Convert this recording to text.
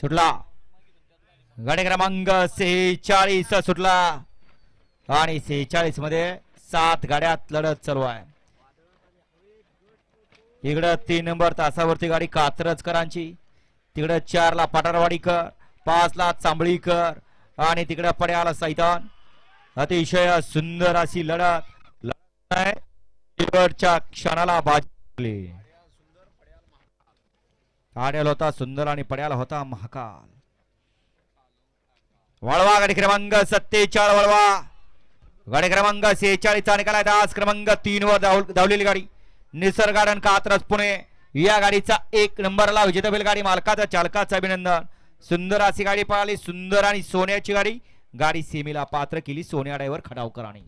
सुटला. गाडी क्रमांक सेहेचाळीस सुटला. आणि सेहेचाळीसमध्ये सात गाड्यात लढत चालू आहे. इकडं तीन नंबर तासावरती गाडी कात्रजकरांची. तिकडं चारला पठारवाडीकर पाचला चांबळीकर आणि तिकडं पड्याला सैतान. अतिशय सुंदर अशी लढत. लढत आहे. शेवटच्या क्षणाला बाजली आड्याला होता सुंदर आणि पड्याला होता महाकाल. वळवा गाडी क्रमांक सत्तेचाळ वळवा. गाडी क्रमांक सेहेचाळीसचा निकाल आहे. तास क्रमांक तीन वर धावलेली गाडी. निसर्ग गार्डन कात्रज पुणे. या गाडीचा एक नंबरला विजेता बैल गाडी मालकाचा चालकाचं अभिनंदन. सुंदर अशी गाडी पळाली. सुंदर आणि सोन्याची गाडी. गाडी सेमीला पात्र केली. सोन्या ड्रायव्हर खडावकरांनी